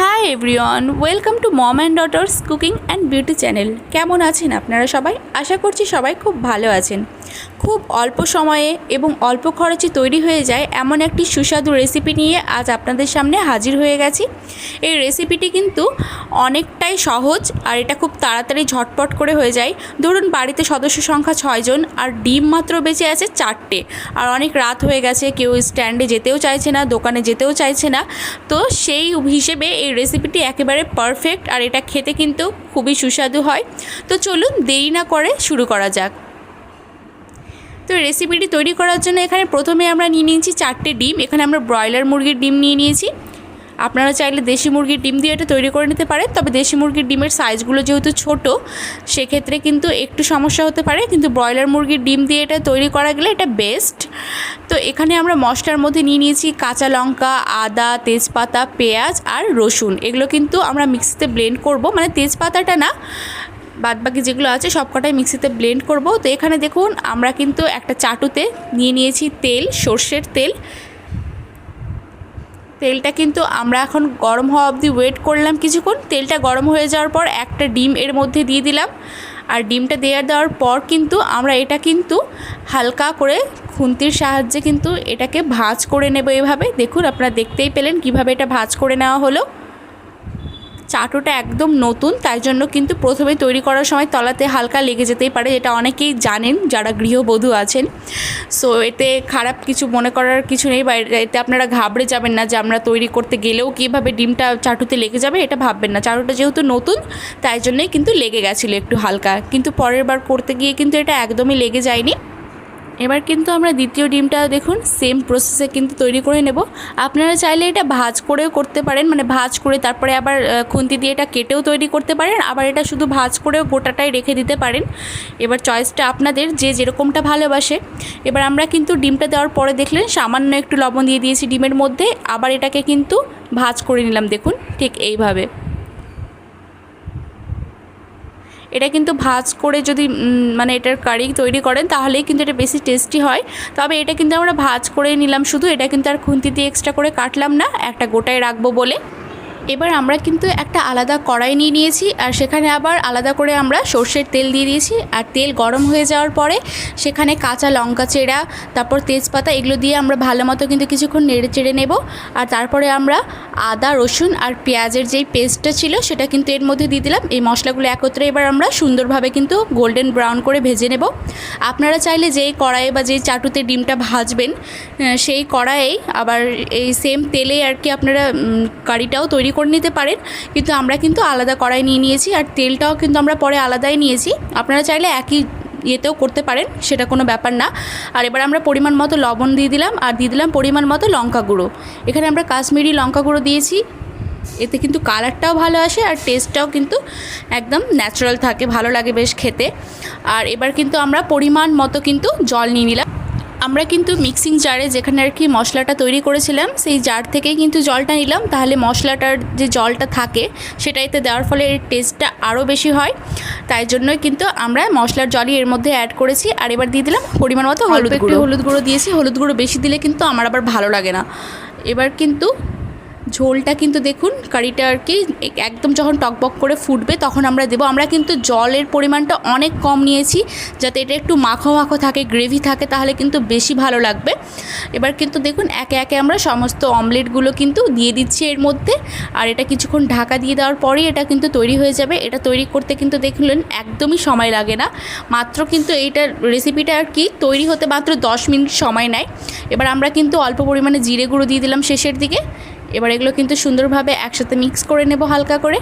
Hi everyone welcome to mom and daughters cooking and beauty channel কেমন আছেন আপনারা সবাই? আশা করছি সবাই খুব ভালো আছেন। খুব অল্প সময়ে এবং অল্প খরচে তৈরি হয়ে যায় এমন একটি সুস্বাদু রেসিপি নিয়ে আজ আপনাদের সামনে হাজির হয়ে গেছি। এই রেসিপিটি কিন্তু অনেকটাই সহজ আর এটা খুব তাড়াতাড়ি ঝটপট করে হয়ে যায়। ধরুন বাড়িতে সদস্য সংখ্যা ছয়জন আর ডিম মাত্র বেঁচে আছে চারটে। আর অনেক রাত হয়ে গেছে, কেউ স্ট্যান্ডে যেতেও চাইছে না, দোকানে যেতেও চাইছে না। তো সেই হিসেবে এই রেসিপিটি একেবারে পারফেক্ট আর এটা খেতে কিন্তু খুবই সুস্বাদু হয়। তো চলুন দেরি না করে শুরু করা যাক। তো রেসিপিটি তৈরি করার জন্য এখানে প্রথমে আমরা নিয়ে নিয়েছি চারটে ডিম। এখানে আমরা ব্রয়লার মুরগির ডিম নিয়ে নিয়েছি। আপনারা চাইলে দেশি মুরগির ডিম দিয়ে এটা তৈরি করে নিতে পারেন, তবে দেশি মুরগির ডিমের সাইজগুলো যেহেতু ছোট, সেক্ষেত্রে কিন্তু একটু সমস্যা হতে পারে। কিন্তু ব্রয়লার মুরগির ডিম দিয়ে এটা তৈরি করা গেলে এটা বেস্ট তো এখানে আমরা মশলার মধ্যে নিয়ে নিয়েছি কাঁচা লঙ্কা, আদা, তেজপাতা, পেঁয়াজ আর রসুন। এগুলো কিন্তু আমরা মিক্সিতে ব্লেন্ড করব। মানে তেজপাতাটা না বাদ বাকি যেগুলো আছে সব কটাই মিক্সিতে ব্লেন্ড করব। তো এখানে দেখুন, আমরা কিন্তু একটা চাটুতে নিয়ে নিয়েছি তেল, সর্ষের তেল। তেলটা কিন্তু আমরা এখন গরম হওয়া অবধি ওয়েট করলাম কিছুক্ষণ। তেলটা গরম হয়ে যাওয়ার পর একটা ডিম এর মধ্যে দিয়ে দিলাম। আর ডিমটা দেওয়ার দেওয়ার পর কিন্তু আমরা এটা কিন্তু হালকা করে খুন্তির সাহায্যে কিন্তু এটাকে ভাঁজ করে নেব এভাবে। দেখুন, আপনারা দেখতেই পেলেন কীভাবে এটা ভাঁজ করে নেওয়া হলো। চাটুটা একদম নতুন, তাই জন্য কিন্তু প্রথমে তৈরি করার সময় তলাতে হালকা লেগে যেতেই পারে, এটা অনেকেই জানেন যারা গৃহবধূ আছেন। সো এতে খারাপ কিছু মনে করার কিছু নেই বা এতে আপনারা ঘাবড়ে যাবেন না যে আমরা তৈরি করতে গেলেও কীভাবে ডিমটা চাটুতে লেগে যাবে, এটা ভাববেন না। চাটুটা যেহেতু নতুন, তাই জন্যই কিন্তু লেগে গেছিল একটু হালকা। কিন্তু পরের বার করতে গিয়ে কিন্তু এটা একদমই লেগে যায়নি। এবার কিন্তু আমরা দ্বিতীয় ডিমটা দেখুন সেম প্রসেসে কিন্তু তৈরি করে নেব। আপনারা চাইলে এটা ভাজ করেও করতে পারেন মানে ভাজ করে তারপরে আবার খুন্তি দিয়ে এটা কেটেও তৈরি করতে পারেন, আবার এটা শুধু ভাজ করেও গোটাটাই রেখে দিতে পারেন। এবার চয়েসটা আপনাদের যে যেরকমটা ভালোবাসে। এবার আমরা কিন্তু ডিমটা দেওয়ার পরে দেখলেন সামান্য একটু লবণ দিয়ে দিয়েছি ডিমের মধ্যে, আবার এটাকে কিন্তু ভাজ করে নিলাম, দেখুন, ঠিক এইভাবে। এটা কিন্তু ভাজ করে যদি মানে এটার কারি তৈরি করেন, তাহলেই কিন্তু এটা বেশি টেস্টি হয়। তবে এটা কিন্তু আমরা ভাজ করে নিলাম, শুধু এটা কিন্তু আর খুন্তি দিয়ে এক্সট্রা করে কাটলাম না, একটা গোটায় রাখব বলে। এবার আমরা কিন্তু একটা আলাদা কড়াই নিয়ে নিয়েছি আর সেখানে আবার আলাদা করে আমরা সর্ষের তেল দিয়ে দিয়েছি। আর তেল গরম হয়ে যাওয়ার পরে সেখানে কাঁচা লঙ্কা চেরা, তারপর তেজপাতা এগুলো দিয়ে আমরা ভালো মতো কিন্তু কিছুক্ষণ নেড়ে চেড়ে নেব। আর তারপরে আমরা আদা, রসুন আর পেঁয়াজের যেই পেস্টটা ছিল সেটা কিন্তু এর মধ্যে দিয়ে দিলাম। এই মশলাগুলো একত্রে এবার আমরা সুন্দরভাবে কিন্তু গোল্ডেন ব্রাউন করে ভেজে নেব। আপনারা চাইলে যেই কড়াইয়ে বা যেই চাটুতে ডিমটা ভাজবেন সেই কড়াইয়েই আবার এই সেম তেলে আর কি আপনারা কারিটাও তৈরি করে নিতে পারেন। কিন্তু আমরা কিন্তু আলাদা কড়াই নিয়ে নিয়েছি আর তেলটাও কিন্তু আমরা পরে আলাদাই নিয়েছি। আপনারা চাইলে একই ইয়েতেও করতে পারেন, সেটা কোনো ব্যাপার না। আর এবার আমরা পরিমাণ মতো লবণ দিয়ে দিলাম আর দিয়ে দিলাম পরিমাণ মতো লঙ্কা গুঁড়ো। এখানে আমরা কাশ্মীরি লঙ্কা গুঁড়ো দিয়েছি। এতে কিন্তু কালারটাও ভালো আসে আর টেস্টটাও কিন্তু একদম ন্যাচারাল থাকে, ভালো লাগে বেশ খেতে। আর এবার কিন্তু আমরা পরিমাণ মতো কিন্তু জল নিয়ে নিলাম। আমরা কিন্তু মিক্সিং জারে যেখানে আর কি মশলাটা তৈরি করেছিলাম সেই জার থেকেই কিন্তু জলটা নিলাম। তাহলে মশলাটার যে জলটা থাকে সেটা এতে দেওয়ার ফলে এর টেস্টটা আরও বেশি হয়। তাই জন্যই কিন্তু আমরা মশলার জলই এর মধ্যে অ্যাড করেছি। আর এবার দিয়ে দিলাম পরিমাণ মতো হলুদ গুঁড়ো। হলুদ গুঁড়ো দিয়েছি। হলুদ গুঁড়ো বেশি দিলে কিন্তু আমার আবার ভালো লাগে না। এবার কিন্তু ঝোলটা কিন্তু দেখুন কারিটা আর কি একদম যখন টকবক করে ফুটবে তখন আমরা দেবো। আমরা কিন্তু জলের পরিমাণটা অনেক কম নিয়েছি, যাতে এটা একটু মাখো মাখো থাকে, গ্রেভি থাকে, তাহলে কিন্তু বেশি ভালো লাগবে। এবার কিন্তু দেখুন, একে একে আমরা সমস্ত অমলেটগুলো কিন্তু দিয়ে দিচ্ছি এর মধ্যে। আর এটা কিছুক্ষণ ঢাকা দিয়ে দেওয়ার পরেই এটা কিন্তু তৈরি হয়ে যাবে। এটা তৈরি করতে কিন্তু দেখলেন, একদমই সময় লাগে না। মাত্র কিন্তু এইটার রেসিপিটা আর কি, তৈরি হতে মাত্র দশ মিনিট সময় নেয়। এবার আমরা কিন্তু অল্প পরিমাণে জিরে গুঁড়ো দিয়ে দিলাম শেষের দিকে। এবার এগুলো কিন্তু সুন্দরভাবে একসাথে মিক্স করে নেব হালকা করে।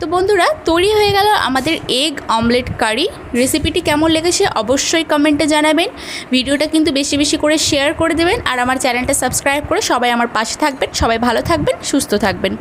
তো বন্ধুরা, তৈরি হয়ে গেল আমাদের এগ অমলেট কারি। রেসিপিটি কেমন লেগেছে অবশ্যই কমেন্টে জানাবেন। ভিডিওটা কিন্তু বেশি বেশি করে শেয়ার করে দেবেন আর আমার চ্যানেলটা সাবস্ক্রাইব করে সবাই আমার পাশে থাকবেন। সবাই ভালো থাকবেন, সুস্থ থাকবেন।